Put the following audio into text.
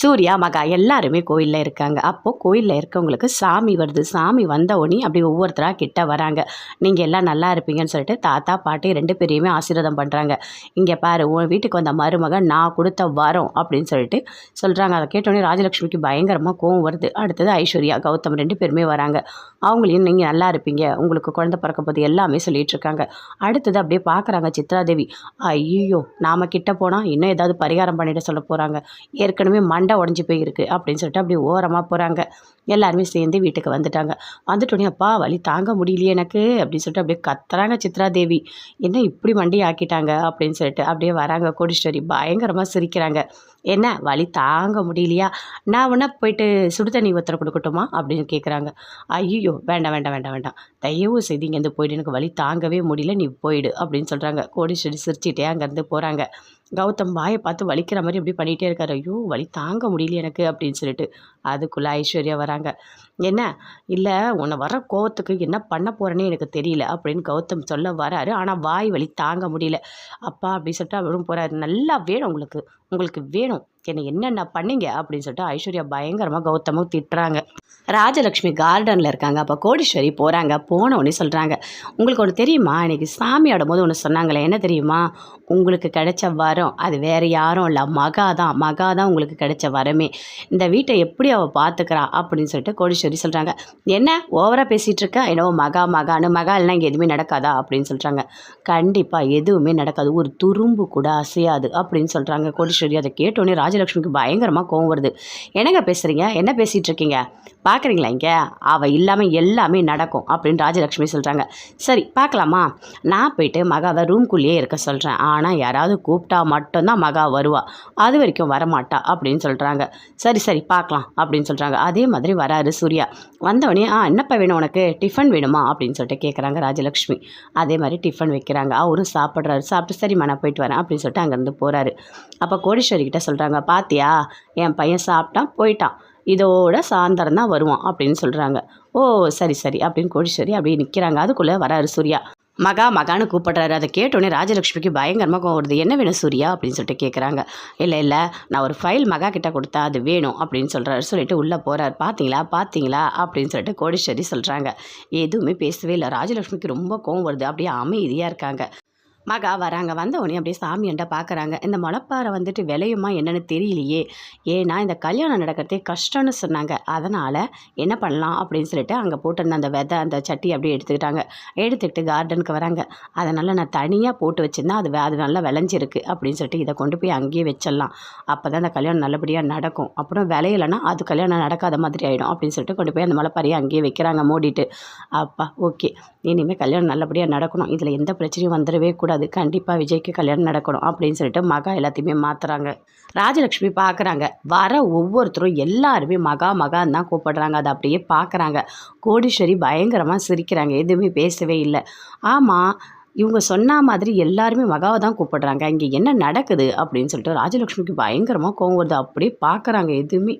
சூர்யா மகா எல்லாருமே கோயிலில் இருக்காங்க. அப்போது கோயிலில் இருக்கவங்களுக்கு சாமி வருது. சாமி வந்த உடனே அப்படி ஒவ்வொருத்தராக கிட்ட வராங்க. நீங்கள் எல்லாம் நல்லா இருப்பீங்கன்னு சொல்லிட்டு தாத்தா பாட்டி ரெண்டு பேரையுமே ஆசீர்வாதம் பண்ணுறாங்க இங்கே பாரு உன் வீட்டுக்கு வந்த மருமகன் நான் கொடுத்த வரம் அப்படின்னு சொல்லிட்டு சொல்கிறாங்க அதை கேட்டோடனே ராஜலட்சுமிக்கு பயங்கரமாக கோவம் வருது. அடுத்தது ஐஸ்வர்யா கௌதம் ரெண்டு பேருமே வராங்க. அவங்களையும் நீங்கள் நல்லா இருப்பீங்க. உங்களுக்கு குழந்த பிறக்க போது எல்லாமே சொல்லிட்டு இருக்காங்க. அடுத்தது அப்படியே பார்க்குறாங்க சித்ராதேவி ஐயோ நாம கிட்ட போனால் இன்னும் ஏதாவது பரிகாரம் பண்ணிட்டு சொல்ல போகிறாங்க ஏற்கனவே மண்டை உடஞ்சி போயிருக்கு அப்படின்னு சொல்லிட்டு அப்படியே ஓரமாக போகிறாங்க எல்லாருமே சேர்ந்து வீட்டுக்கு வந்துட்டாங்க. வந்துட்டோடனே அப்பா வலி தாங்க முடியலையே எனக்கு அப்படின்னு சொல்லிட்டு அப்படியே கத்துறாங்க சித்ரா தேவி. என்ன இப்படி மண்டி ஆக்கிட்டாங்க அப்படின்னு சொல்லிட்டு அப்படியே வராங்க கோடீஸ்வரி. பயங்கரமாக சிரிக்கிறாங்க. என்ன வலி தாங்க முடியலையா? நான் வேணா போயிட்டு சுடு தண்ணி ஒருத்தரை கொடுக்கட்டுமா? அப்படின்னு கேட்குறாங்க ஐயோ வேண்டாம் வேண்டாம் வேண்டாம் வேண்டாம். தயவு செய்து இங்கேருந்து போயிட்டு எனக்கு வலி தாங்கவே முடியல. நீ போயிடு அப்படின்னு சொல்கிறாங்க கோடீஸ்வரி சிரிச்சிட்டே அங்கேருந்து போகிறாங்க கௌதம் வாயை பார்த்து வலிக்கிற மாதிரி இப்படி பண்ணிகிட்டே இருக்காரு. ஐயோ வலி தாங்க முடியல எனக்கு அப்படின்னு சொல்லிட்டு அதுக்குள்ளே ஐஸ்வர்யா வராங்க. என்ன? இல்லை உன்னை வர கோவத்துக்கு என்ன பண்ண போகிறேன்னு எனக்கு தெரியல அப்படின்னு கௌதம் சொல்ல வராரு. ஆனால் வாய் வலி தாங்க முடியல. அப்பா அப்படி சொல்லிட்டு அவரும் போகிறாரு நல்லா வேணும் உங்களுக்கு. உங்களுக்கு வேணும். என்னை என்னென்ன பண்ணீங்க? அப்படின்னு சொல்லிட்டு ஐஸ்வர்யா பயங்கரமாக கௌதமும் திட்டுறாங்க. ராஜலக்ஷ்மி கார்டனில் இருக்காங்க. அப்போ கோடீஸ்வரி போகிறாங்க போனவொடனே சொல்கிறாங்க உங்களுக்கு ஒன்று தெரியுமா? இன்றைக்கி சாமி ஆடும்போது ஒன்று சொன்னாங்களே. என்ன தெரியுமா? உங்களுக்கு கிடைச்ச வரம். அது வேறு யாரும் இல்லை. மகா தான். மகா தான் உங்களுக்கு கிடைச்ச வரமே. இந்த வீட்டை எப்படி அவள் பார்த்துக்கிறா அப்படின்னு சொல்லிட்டு கோடீஸ்வரி சொல்கிறாங்க என்ன? ஓவராக பேசிகிட்டு இருக்க என்னவோ மகா மகான்னு. மகா இல்லைனா இங்கே எதுவுமே நடக்காதா? அப்படின்னு சொல்கிறாங்க கண்டிப்பாக எதுவுமே நடக்காது. ஒரு துரும்பு கூட அசையாது அப்படின்னு சொல்கிறாங்க கோடீஸ்வரி. அதை கேட்டோன்னே ராஜலக்ஷ்மிக்கு பயங்கரமாக கோவம் வருது. என்னங்க பேசுகிறீங்க என்ன பேசிகிட்டு இருக்கீங்க பார்க்குறீங்களா இங்கே? அவள் இல்லாமல் எல்லாமே நடக்கும் அப்படின்னு ராஜலக்ஷ்மி சொல்கிறாங்க சரி பார்க்கலாமா? நான் போயிட்டு மகாவை ரூம்குள்ளேயே இருக்க சொல்கிறேன் ஆனால் யாராவது கூப்பிட்டா மட்டும்தான் மகா வருவா. அது வரைக்கும் வரமாட்டா அப்படின்னு சொல்கிறாங்க சரி சரி பார்க்கலாம் அப்படின்னு சொல்கிறாங்க அதே மாதிரி வராரு சூரிய. வந்தவொடனே ஆ என்னப்பா வேணும் உனக்கு? டிஃபன் வேணுமா? அப்படின்னு சொல்லிட்டு கேட்குறாங்க ராஜலக்ஷ்மி. அதே மாதிரி டிஃபன் வைக்கிறாங்க. அவரும் சாப்பிட்றாரு. சாப்பிட்டு சரிம்மா நான் போயிட்டு வரேன். அப்படின்னு சொல்லிட்டு அங்கேருந்து போகிறாரு அப்போ கோடீஸ்வரி கிட்ட சொல்கிறாங்க பாத்தியா என் பையன் சாப்பிட்டான் போயிட்டான். இதோட சாயந்தரம் தான் வருவான். அப்படின்னு சொல்கிறாங்க ஓ சரி சரி. அப்படின்னு கோடீஸ்வரி அப்படியே நிற்கிறாங்க அதுக்குள்ளே வராரு சூர்யா. மகா மகான்னு கூப்பிட்றாரு. அதை கேட்டோடனே ராஜலக்ஷ்மிக்கு பயங்கரமாக கோவம் வருது. என்ன வேணும் சூர்யா? அப்படின்னு சொல்லிட்டு கேட்குறாங்க இல்லை இல்லை நான் ஒரு ஃபைல் மகா கிட்ட கொடுத்தா அது வேணும் அப்படின்னு சொல்கிறாரு சொல்லிட்டு உள்ளே போகிறார் பார்த்தீங்களா பார்த்தீங்களா அப்படின்னு சொல்லிட்டு கோடீஸ்வரி சொல்கிறாங்க எதுவுமே பேசவே இல்லை. ராஜலக்ஷ்மிக்கு ரொம்ப கோவம் வருது. அப்படியே அமைதியாக இருக்காங்க. மகா வராங்க. வந்த உடனே அப்படியே சாமி பார்க்குறாங்க இந்த முளப்பாறை வந்துட்டு விளையுமா என்னன்னு தெரியலையே. ஏன்னா இந்த கல்யாணம் நடக்கிறதே கஷ்டம்னு சொன்னாங்க. அதனால் என்ன பண்ணலாம் அப்படின்னு சொல்லிட்டு அங்கே போட்டிருந்த அந்த விதை அந்த சட்டி அப்படியே எடுத்துக்கிட்டாங்க. எடுத்துக்கிட்டு கார்டனுக்கு வராங்க. அதனால் நான் தனியாக போட்டு வச்சுருந்தா அது அது நல்லா விளைஞ்சிருக்கு அப்படின்னு சொல்லிட்டு இதை கொண்டு போய் அங்கேயே வச்சிடலாம். அப்போ தான் அந்த கல்யாணம் நல்லபடியாக நடக்கும். அப்புறம் விளையலைன்னா அது கல்யாணம் நடக்காத மாதிரி ஆகிடும் அப்படின்னு சொல்லிட்டு கொண்டு போய் அந்த முளப்பாறையை அங்கேயே வைக்கிறாங்க மூடிட்டு. அப்பா ஓகே. இனிமேல் கல்யாணம் நல்லபடியாக நடக்கணும். இதில் எந்த பிரச்சனையும் வந்துடவே கூட கூடாது. கண்டிப்பாக விஜய்க்கு கல்யாணம் நடக்கணும் அப்படின்னு சொல்லிட்டு மகா எல்லாத்தையுமே மாற்றுறாங்க ராஜலக்ஷ்மி பார்க்குறாங்க வர ஒவ்வொருத்தரும் எல்லாருமே மகா மகான்னு தான் கூப்பிடுறாங்க. அதை அப்படியே பார்க்குறாங்க கோடீஸ்வரி பயங்கரமாக சிரிக்கிறாங்க. எதுவுமே பேசவே இல்லை. ஆமாம் இவங்க சொன்ன மாதிரி எல்லாருமே மகாவை தான் கூப்பிடுறாங்க. இங்கே என்ன நடக்குது அப்படின்னு சொல்லிட்டு ராஜலக்ஷ்மிக்கு பயங்கரமாக கோவம் வருது. அப்படியே பார்க்குறாங்க எதுவுமே.